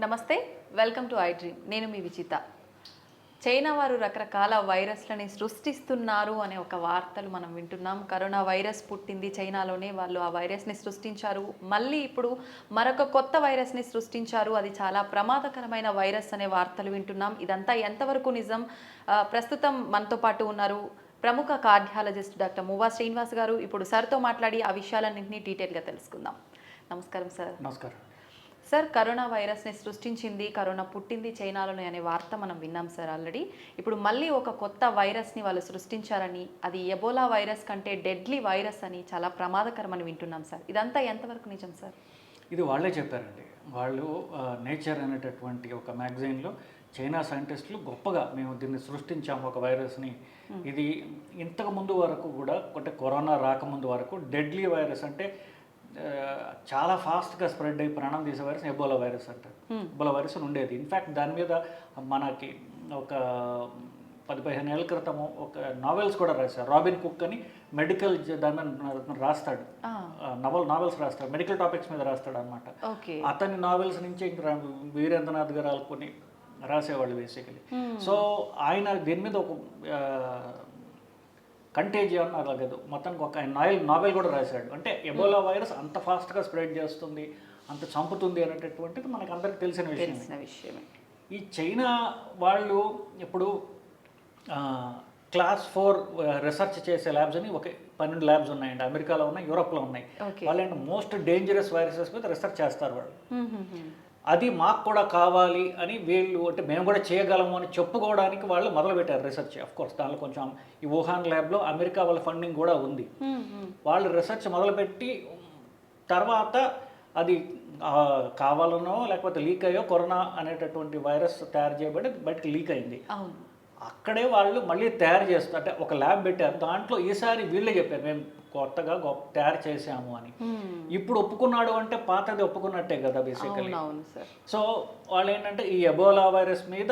నమస్తే welcome to I dream. నేను మీ విచిత. China వారు రకరకాల వైరస్లని సృష్టిస్తున్నారు అనే ఒక వార్తలు మనం వింటున్నాం. కరోనా వైరస్ పుట్టింది చైనాలోనే వాళ్ళు ఆ వైరస్ని సృష్టించారు. మళ్ళీ ఇప్పుడు మరొక కొత్త వైరస్ని సృష్టించారు. అది చాలా ప్రమాదకరమైన వైరస్ అనే వార్తలు వింటున్నాం. ఇదంతా ఎంతవరకు నిజం? ప్రస్తుతం మనతో పాటు ఉన్నారు ప్రముఖ కార్డియాలజిస్ట్ డాక్టర్ మువా శ్రీనివాస్ గారు. ఇప్పుడు సార్తో మాట్లాడి ఆ విషయాలన్నింటినీ డీటెయిల్గా తెలుసుకుందాం. నమస్కారం సార్. నమస్కారం. సార్ కరోనా వైరస్ని సృష్టించింది కరోనా పుట్టింది చైనాలోనే అనే వార్త మనం విన్నాం సార్ ఆల్రెడీ. ఇప్పుడు మళ్ళీ ఒక కొత్త వైరస్ని వాళ్ళు సృష్టించారని అది ఎబోలా వైరస్ కంటే డెడ్లీ వైరస్ అని చాలా ప్రమాదకరమని వింటున్నాం సార్. ఇదంతా ఎంతవరకు నిజం సార్? ఇది వాళ్ళే చెప్పారండి. వాళ్ళు నేచర్ అనేటటువంటి ఒక మ్యాగజైన్లో చైనా సైంటిస్టులు గొప్పగా మేము దీన్ని సృష్టించాము ఒక వైరస్ని. ఇది ఇంతకు ముందు వరకు కూడా అంటే కరోనా రాకముందు వరకు డెడ్లీ వైరస్ అంటే చాలా ఫాస్ట్గా స్ప్రెడ్ అయ్యి ప్రాణం తీసే వైరస్ ఎబోలా వైరస్ అంటారు ఎబోలా వైరస్ ఉండేది. ఇన్ఫ్యాక్ట్ దాని మీద మనకి ఒక పది పదిహేను ఏళ్ళ క్రితము ఒక నావెల్స్ కూడా రాశారు. రాబిన్ కుక్ అని మెడికల్ దాని రాస్తాడు. నవల్ నావెల్స్ రాస్తాడు. మెడికల్ టాపిక్స్ మీద రాస్తాడు అనమాట అతని నావెల్స్ నుంచి ఇంక వీరేంద్రనాథ్ గారు కొన్ని రాసేవాళ్ళు బేసికలీ. సో ఆయన దీని మీద ఒక కంటేజియన్ అలాగదు. మొత్తానికి ఒక ఆయన నావెల్ నావెల్ కూడా రాశాడు. అంటే ఎబోలా వైరస్ అంత ఫాస్ట్గా స్ప్రెడ్ చేస్తుంది అంత చంపుతుంది అనేటటువంటిది మనకు అందరికి తెలిసిన విషయం విషయమే. ఈ చైనా వాళ్ళు ఇప్పుడు క్లాస్ ఫోర్ రీసెర్చ్ చేసే ల్యాబ్స్ అని ఒక పన్నెండు ల్యాబ్స్ ఉన్నాయండి. అమెరికాలో ఉన్నాయి యూరోప్లో ఉన్నాయి. వాళ్ళు మోస్ట్ డేంజరస్ వైరసెస్ మీద రీసెర్చ్ చేస్తారు వాళ్ళు. అది మాకు కూడా కావాలి అని వీళ్ళు అంటే మేము కూడా చేయగలము అని చెప్పుకోవడానికి వాళ్ళు మొదలుపెట్టారు రీసెర్చ్ అఫ్ కోర్స్ దానిలో కొంచెం ఈ వుహాన్ ల్యాబ్లో అమెరికా వాళ్ళ ఫండింగ్ కూడా ఉంది. వాళ్ళు రీసెర్చ్ మొదలుపెట్టి తర్వాత అది కావాలనో లేకపోతే లీక్ అయ్యో కరోనా అనేటటువంటి వైరస్ తయారు చేయబడి బయటకు లీక్ అయింది. అక్కడే వాళ్ళు మళ్ళీ తయారు చేస్తారు అంటే ఒక ల్యాబ్ పెట్టారు. దాంట్లో ఈసారి వీళ్ళే చెప్పారు మేము కొత్తగా గొప్ప తయారు చేసాము అని. ఇప్పుడు ఒప్పుకున్నాడు అంటే పాతది ఒప్పుకున్నట్టే కదా బేసికలీ సో వాళ్ళు ఏంటంటే ఈ ఎబోలా వైరస్ మీద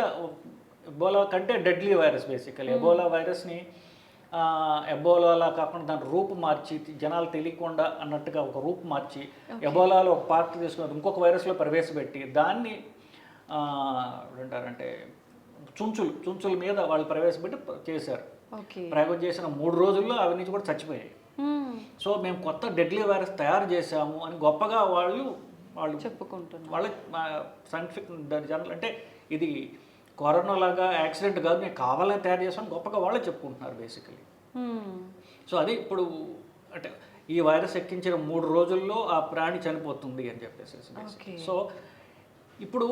ఎబోలా కంటే డెడ్లీ వైరస్ బేసికలీ ఎబోలా వైరస్ని ఎబోలాలా కాకుండా దాని రూపు మార్చి జనాలు తెలియకుండా అన్నట్టుగా ఒక రూపు మార్చి ఎబోలాలో ఒక పార్ట్ తీసుకుని ఇంకొక వైరస్లో ప్రవేశపెట్టి దాన్ని ఏంటారంటే చుంచులు చుంచుల మీద వాళ్ళు ప్రవేశపెట్టి చేశారు ప్రయోగం చేసిన మూడు రోజుల్లో అవి నుంచి కూడా చచ్చిపోయాయి. సో మేము కొత్త డెడ్లీ వైరస్ తయారు చేశాము అని గొప్పగా వాళ్ళు వాళ్ళు చెప్పుకుంటున్నాం వాళ్ళ సైంటిఫిక్ జనరల్ అంటే ఇది కరోనా లాగా యాక్సిడెంట్ కాదు మేము కావాలని తయారు చేసాం గొప్పగా వాళ్ళే చెప్పుకుంటున్నారు బేసికలీ. సో అది ఇప్పుడు అంటే ఈ వైరస్ ఎక్కించిన మూడు రోజుల్లో ఆ ప్రాణి చనిపోతుంది అని చెప్పేసి. సో ఇప్పుడు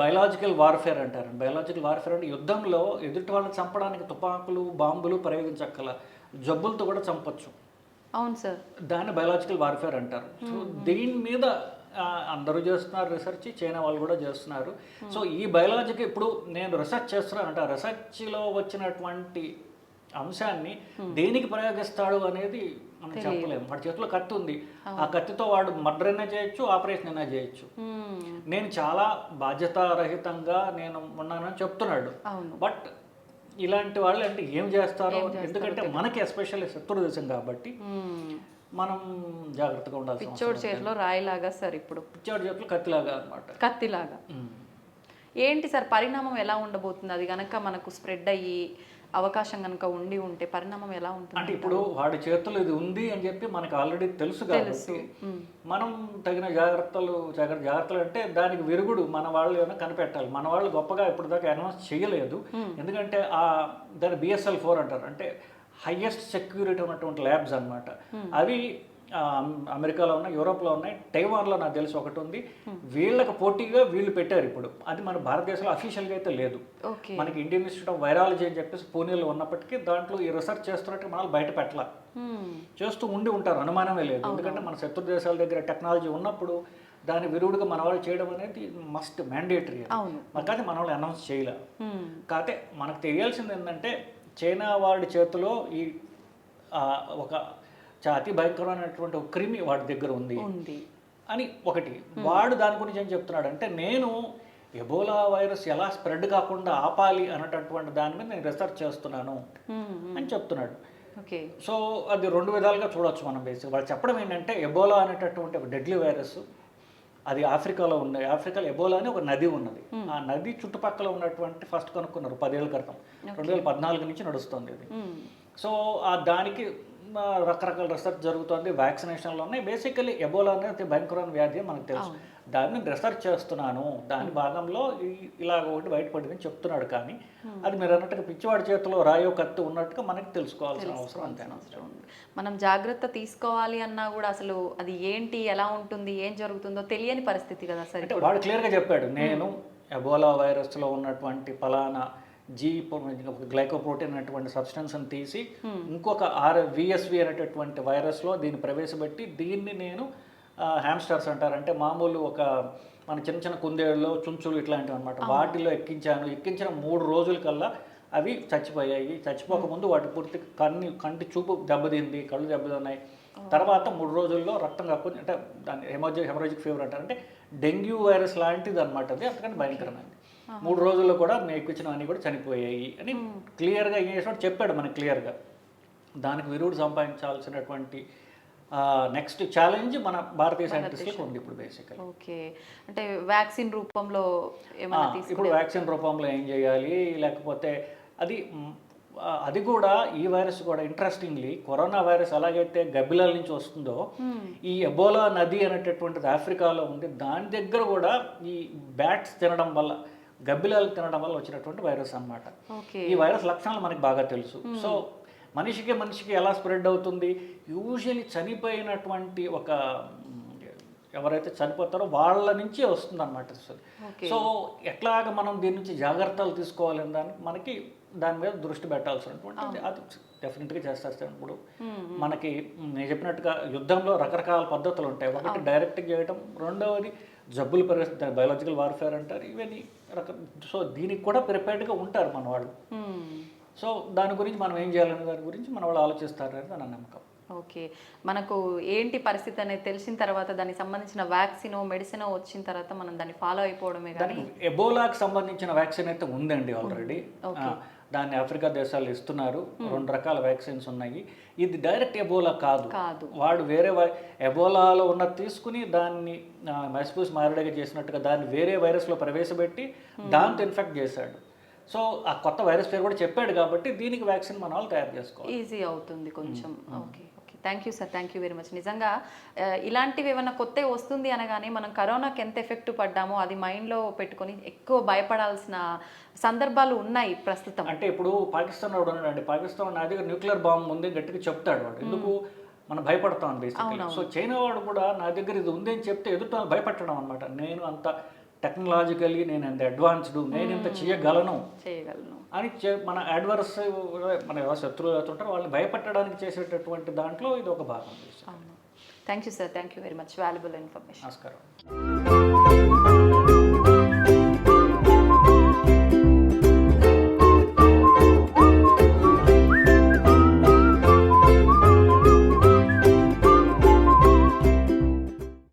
బయలాజికల్ వార్ఫేర్ అంటారు. బయలాజికల్ వార్ఫేర్ అంటే యుద్ధంలో ఎదుటి వాళ్ళని చంపడానికి తుపాకులు బాంబులు ప్రయోగించక్కల జబ్బులతో కూడా చంపొచ్చు. అవును సార్. దాన్ని బయలాజికల్ వార్ఫేర్ అంటారు. సో దీని మీద అందరూ చేస్తున్నారు రీసెర్చ్ చైనా వాళ్ళు కూడా చేస్తున్నారు. సో ఈ బయలాజిక్ ఇప్పుడు నేను రీసెర్చ్ చేస్తున్నాను అంటే ఆ రీసెర్చ్లో వచ్చినటువంటి అంశాన్ని దేనికి ప్రయోగిస్తాడు అనేది మనం చెప్పలేము. వాడి చేతిలో కత్తి ఉంది. ఆ కత్తితో వాడు మర్డర్ అయినా చేయొచ్చు ఆపరేషన్ అయినా చేయొచ్చు. నేను చాలా బాధ్యతారహితంగా నేను ఉన్నానని చెప్తున్నాడు. బట్ ఇలాంటి వాళ్ళు అంటే ఏం చేస్తారో? ఎందుకంటే మనకి ఎస్పెషల్లీ శత్రు దేశం కాబట్టి. మనం జాగ్రత్తగా అవసరం పిచ్చోడి చేతిలో రాయిలాగా సార్ ఇప్పుడు. పిచ్చోడి చేతులు కత్తిలాగా అనమాట కత్తిలాగా. ఏంటి సార్ పరిణామం ఎలా ఉండబోతుంది? అది గనక మనకు స్ప్రెడ్ అయ్యి అవకాశం కనుక ఉండి ఉంటే పరిణామం ఎలా ఉంటుంది అంటే ఇప్పుడు వాడి చేతులు ఇది ఉంది అని చెప్పి మనకు ఆల్రెడీ తెలుసు కాబట్టి. మనం తగిన జాగ్రత్తలు జాగ్రత్త జాగ్రత్తలు అంటే దానికి విరుగుడు మన వాళ్ళు ఏమైనా కనిపెట్టాలి. మన వాళ్ళు గొప్పగా ఇప్పుడు దాకా అనౌన్స్ చేయలేదు. ఎందుకంటే ఆ దాని బిఎస్ఎల్ ఫోర్ అంటారు. అంటే హైయెస్ట్ సెక్యూరిటీ ఉన్నటువంటి ల్యాబ్స్ అన్నమాట. అవి అమెరికాలో ఉన్నాయి యూరోప్లో ఉన్నాయి టైవాన్లో నాకు తెలిసి ఒకటి ఉంది. వీళ్ళకి పోటీగా వీళ్ళు పెట్టారు ఇప్పుడు. అది మన భారతదేశంలో అఫీషియల్గా అయితే లేదు. మనకి ఇండియన్ ఇన్స్టిట్యూట్ ఆఫ్ వైరాలజీ అని చెప్పేసి పూణేలో ఉన్నప్పటికీ దాంట్లో ఈ రీసెర్చ్ చేస్తున్నట్టు మనల్ని బయట పెట్టాల. చేస్తూ ఉండి ఉంటారు అనుమానమే లేదు. ఎందుకంటే మన శత్రు దేశాల దగ్గర టెక్నాలజీ ఉన్నప్పుడు దాని విరుడుగా మన వాళ్ళు చేయడం అనేది మస్ట్ మ్యాండేటరీ కానీ మన వాళ్ళు అనౌన్స్ చేయలే. కాకపోతే మనకు తెలియాల్సింది ఏంటంటే చైనా వాడి చేతిలో ఈ ఒక చా అతి భయంకరమైనటువంటి ఒక క్రిమి వాడి దగ్గర ఉంది. అని ఒకటి. వాడు దాని గురించి ఏం చెప్తున్నాడు అంటే నేను ఎబోలా వైరస్ ఎలా స్ప్రెడ్ కాకుండా ఆపాలి అన్నటువంటి దాని మీద నేను రీసెర్చ్ చేస్తున్నాను. అని చెప్తున్నాడు. సో అది రెండు విధాలుగా చూడొచ్చు మనం బేసిక్ వాళ్ళు చెప్పడం ఏంటంటే ఎబోలా అనేటటువంటి ఒక డెడ్లీ వైరస్ అది ఆఫ్రికాలో ఉంది ఆఫ్రికాలో ఎబోలా అని ఒక నది ఉన్నది. ఆ నది చుట్టుపక్కల ఉన్నటువంటి ఫస్ట్ కనుక్కున్నారు పదేళ్ళ క్రితం. రెండు వేల పద్నాలుగు నుంచి నడుస్తుంది అది. సో ఆ దానికి రకరకాల రీసెర్చ్ జరుగుతుంది వ్యాక్సినేషన్లు ఉన్నాయి. బేసికలీ ఎబోలా అనేది అతి భయంకరమైన వ్యాధి మనకు తెలుసు. దాన్ని రీసెర్చ్ చేస్తున్నాను. దాని భాగంలో ఇలాగ ఒకటి బయటపడిందని చెప్తున్నాడు కానీ అది మీరు అన్నట్టుగా పిచ్చివాడి చేతిలో రాయో కత్తి ఉన్నట్టుగా మనకి తెలుసుకోవాల్సిన అవసరం ఉంది. మనం జాగ్రత్త తీసుకోవాలి అన్నా కూడా అసలు అది ఏంటి ఎలా ఉంటుంది ఏం జరుగుతుందో తెలియని పరిస్థితి కదా సరే వాడు క్లియర్గా చెప్పాడు నేను ఎబోలా వైరస్లో ఉన్నటువంటి ఫలానా జీ గ్లైకోప్రోటీన్ అనేటువంటి సబ్స్టెన్స్ని తీసి ఇంకొక ఆర్ విఎస్వి అనేటటువంటి వైరస్లో దీన్ని ప్రవేశపెట్టి దీన్ని నేను హ్యామ్స్టర్స్ అంటారు. అంటే మామూలు ఒక మన చిన్న చిన్న కుందేళ్ళు చుంచులు ఇట్లాంటివి అనమాట వాటిలో ఎక్కించాను. ఎక్కించిన మూడు రోజుల కల్లా అవి చచ్చిపోయాయి. చచ్చిపోకముందు వాటి పూర్తి కన్ను కంటి చూపు దెబ్బతింది కళ్ళు దెబ్బతిన్నాయి. తర్వాత మూడు రోజుల్లో రక్తం కప్పు అంటే దాన్ని హెమోజి హెమరాజిక్ ఫీవర్ అంటారు. అంటే డెంగ్యూ వైరస్ లాంటిది అనమాట అది. అంతకంటే భయంకరమైనది మూడు రోజుల్లో కూడా మేము ఎక్కించినవన్నీ కూడా చనిపోయాయి అని క్లియర్గా ఏం చేసినట్టు చెప్పాడు మనకి క్లియర్గా. దానికి విరుడు సంపాదించాల్సినటువంటి నెక్స్ట్ ఛాలెంజ్ మన భారతీయ సైంటిస్టులకు ఉంది ఇప్పుడు బేసికల్ ఓకే. అంటే వ్యాక్సిన్ రూపంలో ఇప్పుడు వ్యాక్సిన్ రూపంలో ఏం చేయాలి? లేకపోతే అది అది కూడా ఈ వైరస్ కూడా ఇంట్రెస్టింగ్లీ కరోనా వైరస్ ఎలాగైతే గబ్బిలాల నుంచి వస్తుందో ఈ ఎబోలా నది అనేటటువంటిది ఆఫ్రికాలో ఉంది. దాని దగ్గర కూడా ఈ బ్యాట్స్ తినడం వల్ల గబ్బిలాలు తినడం వల్ల వచ్చినటువంటి వైరస్ అన్నమాట. ఓకే. ఈ వైరస్ లక్షణాలు మనకి బాగా తెలుసు. సో మనిషికి మనిషికి ఎలా స్ప్రెడ్ అవుతుంది? యూజువలీ చనిపోయినటువంటి ఒక ఎవరైతే చనిపోతారో వాళ్ళ నుంచే వస్తుంది అనమాట సో ఎట్లాగ మనం దీని నుంచి జాగ్రత్తలు తీసుకోవాలని దానికి మనకి దాని మీద దృష్టి పెట్టాల్సినటువంటి అది డెఫినెట్గా చేస్తారు సార్ ఇప్పుడు. మనకి నేను చెప్పినట్టుగా యుద్ధంలో రకరకాల పద్ధతులు ఉంటాయి. ఒకటి డైరెక్ట్గా చేయడం రెండవది జబ్బులు పరిస్థితి బయాలజికల్ వార్ఫేర్ అంటారు ఇవన్నీ రక సో దీనికి కూడా ప్రిపేర్డ్గా ఉంటారు మన వాళ్ళు. మ్మ్. సో దాని గురించి మనం ఏం చేయాలనే దాని గురించి మన వాళ్ళు ఆలోచిస్తారని నా నమ్మకం. ఓకే. మనకు ఏంటి పరిస్థితి అనేది తెలిసిన తర్వాత దానికి సంబంధించిన వ్యాక్సిన్ మెడిసిన్ వచ్చిన తర్వాత మనం దాన్ని ఫాలో అయిపోవడమే కానీ ఎబోలాకి సంబంధించిన వ్యాక్సిన్ అయితే ఉందండి ఆల్రెడీ దాన్ని ఆఫ్రికా దేశాలు ఇస్తున్నారు. రెండు రకాల వ్యాక్సిన్స్ ఉన్నాయి. ఇది డైరెక్ట్ ఎబోలా కాదు. కాదు. వాడు వేరే ఎబోలాలో ఉన్న తీసుకుని దాన్ని మెస్పూస్ మారడగా చేసినట్టుగా దాన్ని వేరే వైరస్లో ప్రవేశపెట్టి దాంతో ఇన్ఫెక్ట్ చేశాడు. సో ఆ కొత్త వైరస్ పేరు కూడా చెప్పాడు కాబట్టి దీనికి వ్యాక్సిన్ మన వాళ్ళు తయారు చేసుకోవాలి. ఈజీ అవుతుంది కొంచెం. Okay. Thank you sir thank you very much నిజంగా ఇలాంటివి ఏమైనా కొత్త వస్తుంది అనగానే మనం కరోనాకి ఎంత ఎఫెక్ట్ పడ్డామో అది మైండ్లో పెట్టుకొని ఎక్కువ భయపడాల్సిన సందర్భాలు ఉన్నాయి ప్రస్తుతం. అంటే ఇప్పుడు పాకిస్తాన్ వాడు ఉన్నాడు పాకిస్తాన్ నా దగ్గర న్యూక్లియర్ బాంబ్ ఉంది గట్టిగా చెప్తాడు వాడు. ఎందుకు? మనం భయపడతాం బేసిక్లీ సో చైనా వాడు కూడా నా దగ్గర ఇది ఉంది అని చెప్తే ఎదుట భయపెట్టడం అనమాట నేను అంత టెక్నాలజికలీ నేను ఎంత అడ్వాన్స్డ్ నేను ఇంత చేయగలను? చేయగలను. అని చె- మన అడ్వర్స్ మన ఎవరు శత్రువులు అవుతుంటారో వాళ్ళని భయపెట్టడానికి చేసేటటువంటి దాంట్లో ఇది ఒక భాగం. Thank you sir thank you very much valuable information నమస్కారం.